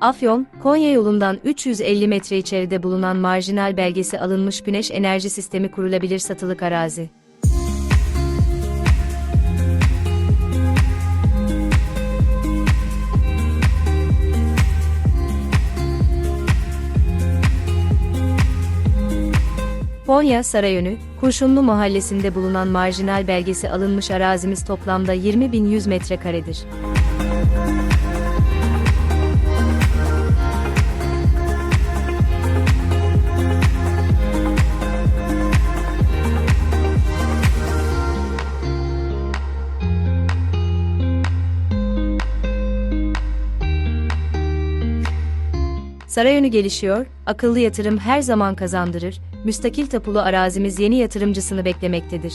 Afyon, Konya yolundan 350 metre içeride bulunan marjinal belgesi alınmış güneş enerji sistemi kurulabilir satılık arazi. Konya Sarayönü, Kurşunlu mahallesinde bulunan marjinal belgesi alınmış arazimiz toplamda 20.100 metrekaredir. Sarayönü gelişiyor, akıllı yatırım her zaman kazandırır, müstakil tapulu arazimiz yeni yatırımcısını beklemektedir.